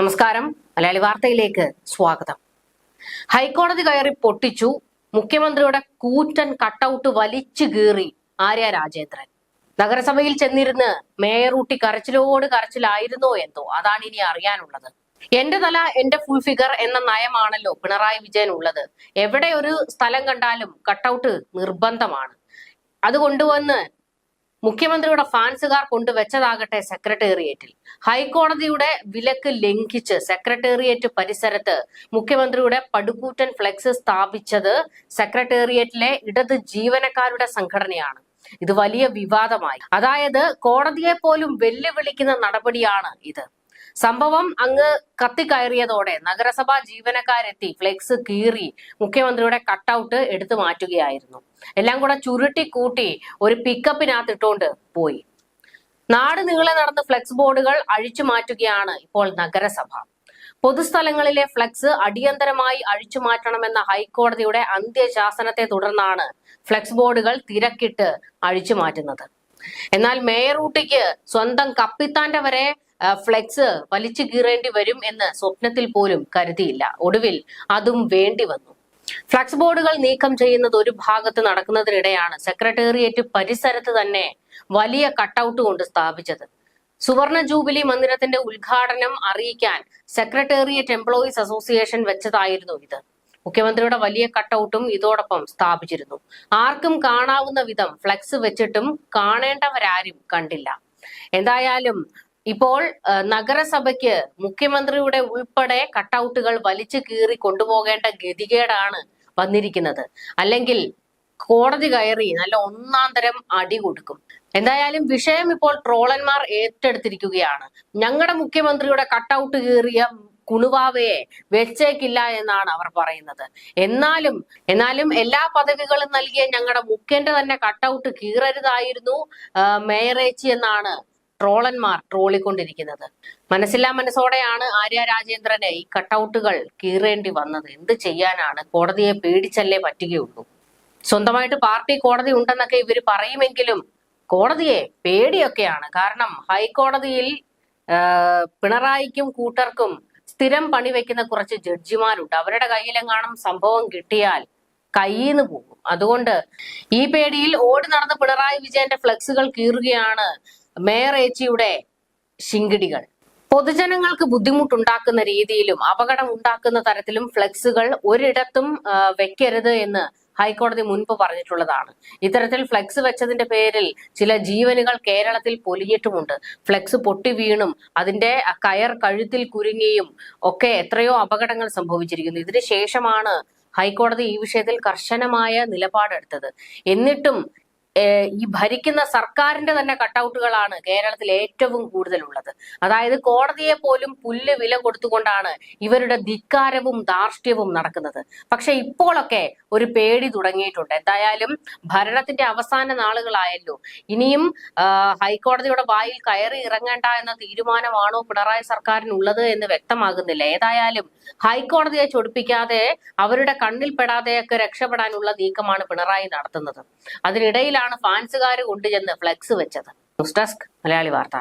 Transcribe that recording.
നമസ്കാരം. മലയാളി വാർത്തയിലേക്ക് സ്വാഗതം. ഹൈക്കോടതി കയറി പൊട്ടിച്ചു. മുഖ്യമന്ത്രിയുടെ കൂറ്റൻ കട്ടൗട്ട് വലിച്ചു കീറി ആര്യ രാജേന്ദ്രൻ. നഗരസഭയിൽ ചെന്നിരുന്ന് മേയറൂട്ടി കരച്ചിലോട് കരച്ചിലായിരുന്നോ എന്തോ. അതാണ് ഇനി അറിയാനുള്ളത്. എന്റെ തല എന്റെ ഫുൾ ഫിഗർ എന്ന നയമാണല്ലോ പിണറായി വിജയൻ ഉള്ളത്. എവിടെ ഒരു സ്ഥലം കണ്ടാലും കട്ടൗട്ട് നിർബന്ധമാണ്. അത് കൊണ്ടുവന്ന് മുഖ്യമന്ത്രിയുടെ ഫാൻസുകാർ കൊണ്ടുവച്ചതാകട്ടെ സെക്രട്ടേറിയറ്റിൽ. ഹൈക്കോടതിയുടെ വിലക്ക് ലംഘിച്ച് സെക്രട്ടേറിയറ്റ് പരിസരത്ത് മുഖ്യമന്ത്രിയുടെ പടുകൂറ്റൻ ഫ്ലെക്സ് സ്ഥാപിച്ചത് സെക്രട്ടേറിയറ്റിലെ ഇടത് ജീവനക്കാരുടെ സംഘടനയാണ്. ഇത് വലിയ വിവാദമായി. അതായത് കോടതിയെ പോലും വെല്ലുവിളിക്കുന്ന നടപടിയാണ് ഇത്. സംഭവം അങ്ങ് കത്തിക്കയറിയതോടെ നഗരസഭാ ജീവനക്കാരെത്തി ഫ്ലെക്സ് കീറി മുഖ്യമന്ത്രിയുടെ കട്ടൗട്ട് എടുത്തു മാറ്റുകയായിരുന്നു. എല്ലാം കൂടെ ചുരുട്ടി കൂട്ടി ഒരു പിക്കപ്പിനകത്ത് ഇട്ടുകൊണ്ട് പോയി. നാട് നീളെ നടന്ന് ഫ്ലെക്സ് ബോർഡുകൾ അഴിച്ചു മാറ്റുകയാണ് ഇപ്പോൾ നഗരസഭ. പൊതുസ്ഥലങ്ങളിലെ ഫ്ലെക്സ് അടിയന്തരമായി അഴിച്ചു മാറ്റണമെന്ന ഹൈക്കോടതിയുടെ അന്ത്യശാസനത്തെ തുടർന്നാണ് ഫ്ലെക്സ് ബോർഡുകൾ തിരക്കിട്ട് അഴിച്ചു മാറ്റുന്നത്. എന്നാൽ മേയർ ഊട്ടിക്ക് സ്വന്തം കപ്പിത്താന്റെ വരെ ഫ്ലെക്സ് വലിച്ചു കീറേണ്ടി വരും എന്ന് സ്വപ്നത്തിൽ പോലും കരുതിയില്ല. ഒടുവിൽ അതും വേണ്ടി വന്നു. ഫ്ലക്സ് ബോർഡുകൾ നീക്കം ചെയ്യുന്നത് ഒരു ഭാഗത്ത് നടക്കുന്നതിനിടെയാണ് സെക്രട്ടേറിയറ്റ് പരിസരത്ത് തന്നെ വലിയ കട്ടൗട്ട് കൊണ്ട് സ്ഥാപിച്ചത്. സുവർണ ജൂബിലി മന്ദിരത്തിന്റെ ഉദ്ഘാടനം അറിയിക്കാൻ സെക്രട്ടേറിയറ്റ് എംപ്ലോയീസ് അസോസിയേഷൻ വെച്ചതായിരുന്നു ഇത്. മുഖ്യമന്ത്രിയുടെ വലിയ കട്ടൗട്ടും ഇതോടൊപ്പം സ്ഥാപിച്ചിരുന്നു. ആർക്കും കാണാവുന്ന വിധം ഫ്ലെക്സ് വെച്ചിട്ടും കാണേണ്ടവരാരും കണ്ടില്ല. എന്തായാലും ഇപ്പോൾ നഗരസഭയ്ക്ക് മുഖ്യമന്ത്രിയുടെ ഉൾപ്പെടെ കട്ടൗട്ടുകൾ വലിച്ചു കീറി കൊണ്ടുപോകേണ്ട ഗതികേടാണ് വന്നിരിക്കുന്നത്. അല്ലെങ്കിൽ കോടതി കയറി നല്ല ഒന്നാം തരം അടി കൊടുക്കും. എന്തായാലും വിഷയം ഇപ്പോൾ ട്രോളന്മാർ ഏറ്റെടുത്തിരിക്കുകയാണ്. ഞങ്ങളുടെ മുഖ്യമന്ത്രിയുടെ കട്ടൗട്ട് കീറിയ കുണുവാവയെ വെച്ചേക്കില്ല എന്നാണ് അവർ പറയുന്നത്. എന്നാലും എന്നാലും എല്ലാ പദവികളും നൽകിയ ഞങ്ങളുടെ മുഖ്യന്റെ തന്നെ കട്ടൗട്ട് കീറരുതായിരുന്നു മേയറേച്ചി എന്നാണ് ട്രോളന്മാർ ട്രോളിക്കൊണ്ടിരിക്കുന്നത്. മനസ്സില്ലാ മനസ്സോടെയാണ് ആര്യ രാജേന്ദ്രനെ ഈ കട്ടൗട്ടുകൾ കീറേണ്ടി വന്നത്. എന്ത് ചെയ്യാനാണ്? കോടതിയെ പേടിച്ചല്ലേ പറ്റുകയുള്ളൂ. സ്വന്തമായിട്ട് പാർട്ടി കോടതി ഉണ്ടെന്നൊക്കെ ഇവർ പറയുമെങ്കിലും കോടതിയെ പേടിയൊക്കെയാണ്. കാരണം ഹൈക്കോടതിയിൽ പിണറായിക്കും കൂട്ടർക്കും സ്ഥിരം പണി വെക്കുന്ന കുറച്ച് ജഡ്ജിമാരുണ്ട്. അവരുടെ കയ്യിലെങ്ങാനും സംഭവം കിട്ടിയാൽ കയ്യിന്ന് പോകും. അതുകൊണ്ട് ഈ പേടിയിൽ ഓടി നടന്ന് പിണറായി വിജയന്റെ ഫ്ലെക്സുകൾ കീറുകയാണ് മേയർ ഏച്ചിയുടെ ശിങ്കിടികൾ. പൊതുജനങ്ങൾക്ക് ബുദ്ധിമുട്ടുണ്ടാക്കുന്ന രീതിയിലും അപകടം ഉണ്ടാക്കുന്ന തരത്തിലും ഫ്ലെക്സുകൾ ഒരിടത്തും വെക്കരുത് എന്ന് ഹൈക്കോടതി മുൻപ് പറഞ്ഞിട്ടുള്ളതാണ്. ഇത്തരത്തിൽ ഫ്ലെക്സ് വെച്ചതിന്റെ പേരിൽ ചില ജീവനുകൾ കേരളത്തിൽ പൊലിഞ്ഞിട്ടുമുണ്ട്. ഫ്ലെക്സ് പൊട്ടി വീണും അതിന്റെ കയർ കഴുത്തിൽ കുരുങ്ങിയും ഒക്കെ എത്രയോ അപകടങ്ങൾ സംഭവിച്ചിരിക്കുന്നു. ഇതിനുശേഷമാണ് ഹൈക്കോടതി ഈ വിഷയത്തിൽ കർശനമായ നിലപാടെടുത്തത്. എന്നിട്ടും ഈ ഭരിക്കുന്ന സർക്കാരിന്റെ തന്നെ കട്ടൗട്ടുകളാണ് കേരളത്തിൽ ഏറ്റവും കൂടുതലുള്ളത്. അതായത് കോടതിയെ പോലും പുല്ല് വില കൊടുത്തുകൊണ്ടാണ് ഇവരുടെ ധിക്കാരവും ധാർഷ്ട്യവും നടക്കുന്നത്. പക്ഷെ ഇപ്പോഴൊക്കെ ഒരു പേടി തുടങ്ങിയിട്ടുണ്ട്. എന്തായാലും ഭരണത്തിന്റെ അവസാന നാളുകളായല്ലോ. ഇനിയും ഹൈക്കോടതിയുടെ വായിൽ കയറി ഇറങ്ങേണ്ട എന്ന തീരുമാനമാണോ പിണറായി സർക്കാരിനുള്ളത് എന്ന് വ്യക്തമാകുന്നില്ല. ഏതായാലും ഹൈക്കോടതിയെ ചൊടിപ്പിക്കാതെ അവരുടെ കണ്ണിൽപ്പെടാതെയൊക്കെ രക്ഷപ്പെടാനുള്ള നീക്കമാണ് പിണറായി നടത്തുന്നത്. അതിനിടയിലാണ് ഫാൻസുകാർ കൊണ്ടുചെന്ന് ഫ്ലെക്സ് വെച്ചത്. ന്യൂസ് ഡെസ്ക് മലയാളി വാർത്ത.